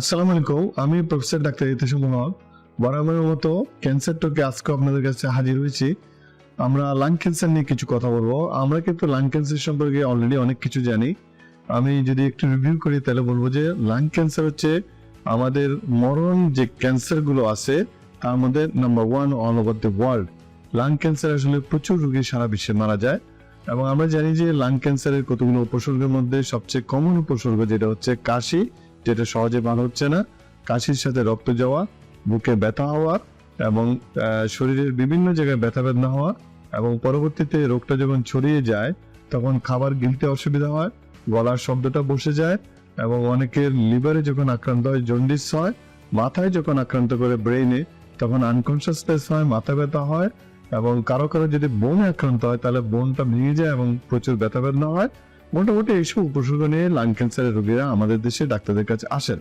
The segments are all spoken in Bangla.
আসসালামু আলাইকুম, আমি প্রফেসর ডাক্তার ইতিশ মোহাম্মদ। বরাবরের মতো ক্যান্সার টোকে আজকে আপনাদের কাছে হাজির হয়েছি। আমরা লাং ক্যান্সার নিয়ে কিছু কথা বলব। আমরা কিন্তু লাং ক্যান্সার সম্পর্কে অলরেডি অনেক কিছু জানি। আমি যদি একটু রিভিউ করি, তাহলে বলব যে লাং ক্যান্সার হচ্ছে আমাদের মরণ যে ক্যান্সারগুলো আছে, তার মধ্যে number one all over the world lung cancer আসলে প্রচুর রোগী সারা বিশ্বে মারা যায়। এবং আমরা জানি যে লাং ক্যান্সারের কতগুলো উপসর্গের মধ্যে সবচেয়ে কমন উপসর্গ যেটা হচ্ছে কাশি যেটা সহজে ভালো হচ্ছে না, কাশির সাথে রক্ত যাওয়া, বুকে ব্যথা হওয়া এবং শরীরের বিভিন্ন জায়গায় ব্যথা বেদনা হওয়া এবং পরবর্তীতে রোগটা যখন ছড়িয়ে যায়, তখন খাবার গিলতে অসুবিধা হয়, গলার শব্দটা বসে যায় এবং অনেকের লিভারে যখন আক্রান্ত হয়, জন্ডিস হয়, মাথায় যখন আক্রান্ত করে ব্রেইনে, তখন আনকনসিয়াসনেস হয়, মাথা ব্যথা হয় এবং কারও কারও যদি বোনে আক্রান্ত হয়, তাহলে বোনটা ভেঙে যায় এবং প্রচুর ব্যথা বেদনা হয়। মোটামুটি এইসব উপসর্গ নিয়ে লাং ক্যান্সারের রোগীরা আমাদের দেশে ডাক্তারদের কাছে আসেন।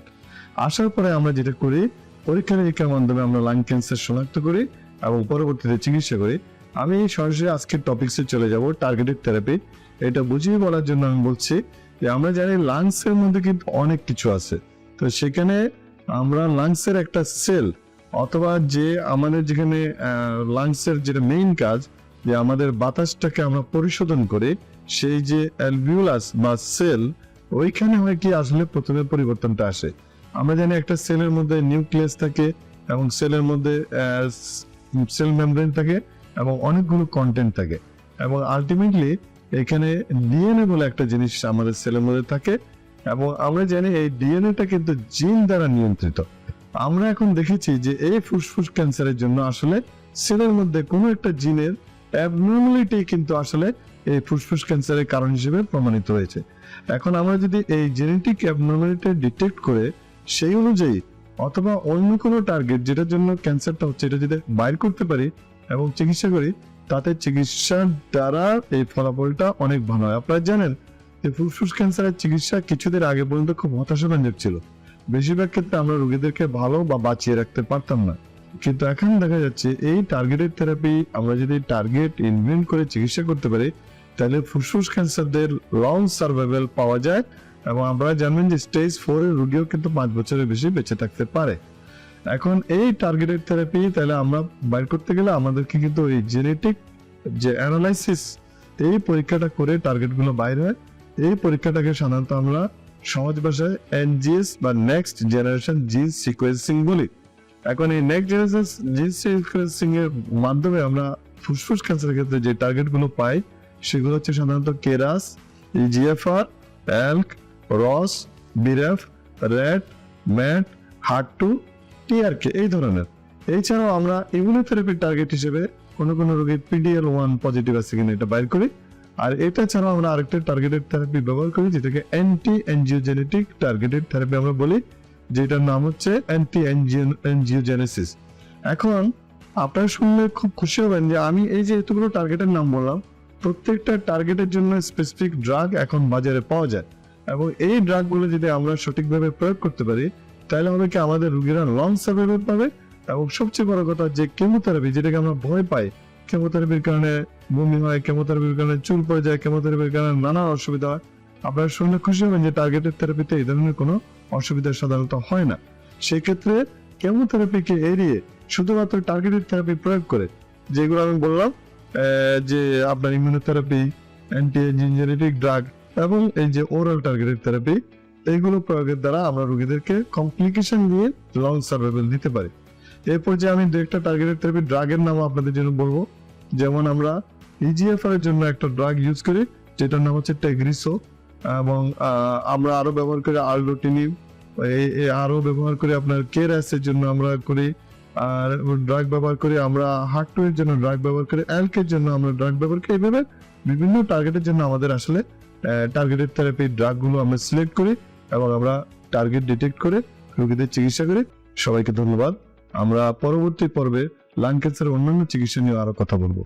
আসার পরে আমরা যেটা করি, পরীক্ষা নিরীক্ষার মাধ্যমে আমরা লাং ক্যান্সার শনাক্ত করি এবং পরবর্তীতে চিকিৎসা করি। আমি সরাসরি আজকের টপিক্সে চলে যাব টার্গেটেড থেরাপি এটা বুঝিয়ে বলার জন্য আমি বলছি যে আমরা জানি লাংসের মধ্যে কিন্তু অনেক কিছু আছে। তো সেখানে আমরা লাংসের একটা সেল অথবা যে আমাদের যেখানে লাংসের যেটা মেইন কাজ যে আমাদের বাতাসটাকে আমরা পরিশোধন করে, সেই যে অ্যালভিউলাস বা সেল, ওইখানে হয় কি আসলে প্রথমে পরিবর্তনটা আসে। আমরা জানি একটা সেলের মধ্যে নিউক্লিয়াস থাকে এবং সেলের মধ্যে সেল মেমব্রেন থাকে এবং অনেকগুলো কন্টেন্ট থাকে। এবং আলটিমেটলি এখানে ডিএনএ বলে একটা জিনিস আমাদের সেলের মধ্যে থাকে এবং আমরা জানি এই ডিএনএটা কিন্তু জিন দ্বারা নিয়ন্ত্রিত। আমরা এখন দেখেছি যে এই ফুসফুস ক্যান্সারের জন্য আসলে সেলের মধ্যে কোনো একটা জিনের অ্যাবনর্মালিটি কিন্তু আসলে এই ফুসফুস ক্যান্সারের কারণ হিসেবে প্রমাণিত হয়েছে। এখন আমরা যদি এই জেনেটিক অ্যাবনর্মালিটি ডিটেক্ট করে, সেই অনুযায়ী অথবা অন্য কোনো টার্গেট যেটার জন্য ক্যান্সারটা হচ্ছে, এটা যদি বাইর করতে পারি এবং চিকিৎসা করি, তাতে চিকিৎসার দ্বারা এই ফলাফলটা অনেক ভালো হয়। আপনারা জানেন যে ফুসফুস ক্যান্সারের চিকিৎসা কিছুদিন আগে পর্যন্ত খুব হতাশাব্যঞ্জক ছিল। বেশিরভাগ ক্ষেত্রে আমরা রোগীদেরকে ভালো বা বাঁচিয়ে রাখতে পারতাম না। কিন্তু এখন দেখা যাচ্ছে এই টার্গেটেড থেরাপি আমরা যদি টার্গেট ইনভেন্ট করে চিকিৎসা করতে পারি, তাহলে ফুসফুস ক্যান্সারদের লং সার্ভাইভাল পাওয়া যায় এবং আপনারা জানবেন যে স্টেজ ফোর এর রোগীও কিন্তু পাঁচ বছরের বেশি বেঁচে থাকতে পারে। এখন এই টার্গেটেড থেরাপি তাহলে আমরা বাইর করতে গেলে আমাদেরকে কিন্তু এই জেনেটিক যে অ্যানালাইসিস এই পরীক্ষাটা করে টার্গেটগুলো বাইরে হয়। এই পরীক্ষাটাকে সাধারণত আমরা সহজ ভাষায় এনজিএস বা নেক্সট জেনারেশন জিন সিকোয়েন্সিং বলি। এখন এই নেক্সট জেনারেশন জিন সিকোয়েন্সিং এর মাধ্যমে আমরা ফুসফুস ক্যান্সারের ক্ষেত্রে যে টার্গেটগুলো পাই, সেগুলো হচ্ছে সাধারণত KRAS EGFR ALK ROS, BRAF, RET, MET heart two TRK এই ধরনের। এছাড়াও আমরা ইমিউনোথেরাপির টার্গেট হিসেবে কোনো কোনো রোগীর পিডিএল ওয়ান পজিটিভ আছে কিনা এটা বাইর করি। আর এটা ছাড়াও আমরা আরেকটা টার্গেটেড থেরাপি ব্যবহার করি, যেটাকে অ্যান্টি এনজিওজেনেটিক টার্গেটেড থেরাপি আমরা বলি। যেটার নাম হচ্ছে অ্যান্টি এনজিওজেনেসিস এখন আপনারা শুনলে খুব খুশি হবেন যে আমি এই যে এতগুলো টার্গেটের নাম বললাম, প্রত্যেকটা টার্গেটের জন্য স্পেসিফিক ড্রাগ এখন বাজারে পাওয়া যায়। এবং এই ড্রাগগুলো যদি আমরা সঠিকভাবে প্রয়োগ করতে পারি, তাহলে হবে কি আমাদের রোগীরা লং সার্ভাইভাল পাবে এবং সবচেয়ে বড় কথা যে কেমোথেরাপি যেটাকে আমরা ভয় পাই কেমোথেরাপির কারণে বমি হয় কেমোথেরাপির কারণে চুল পড়ে যায় কেমোথেরাপির কারণে নানা অসুবিধা হয়, আপনারা শুনলে খুশি হবেন যে টার্গেটেড থেরাপিতে এই ধরনের কোনো অসুবিধা সাধারণত হয় না। সেক্ষেত্রে কেমোথেরাপিকে এড়িয়ে শুধুমাত্র টার্গেটেড থেরাপি প্রয়োগ করে, যেগুলো আমি বললাম যে আপনার ইমিউনোথেরাপি অ্যান্টি জেনেটিক ড্রাগ এবং এই যে ওরাল টার্গেটেড থেরাপি এইগুলো প্রয়োগের দ্বারা আমরা রোগীদেরকে কমপ্লিকেশন দিয়ে লং সার্ভাইভাল দিতে পারি। এরপর যে আমি একটা টার্গেটেড থেরাপি ড্রাগের নাম আপনাদের জন্য বলব, যেমন আমরা ইজিএফআর এর জন্য একটা ড্রাগ ইউজ করি, যেটার নাম হচ্ছে টেগ্রিসো এবং আমরা আরও ব্যবহার করি আর্লোটিনিম এই- এই আরও ব্যবহার করি আপনার কেরাস এর জন্য আমরা করি। আর ড্রাগ ব্যবহার করি আমরা হার্ট এর জন্য ড্রাগ ব্যবহার করি অ্যালকের জন্য আমরা ড্রাগ ব্যবহার করি, এইভাবে বিভিন্ন টার্গেটের জন্য আমাদের আসলে টার্গেটেড থেরাপি ড্রাগগুলো আমরা সিলেক্ট করি এবং আমরা টার্গেট ডিটেক্ট করে, রোগীদের চিকিৎসা করি। সবাইকে ধন্যবাদ। আমরা পরবর্তী পর্বে লাং ক্যান্সারের অন্যান্য চিকিৎসা নিয়ে আরও কথা বলব।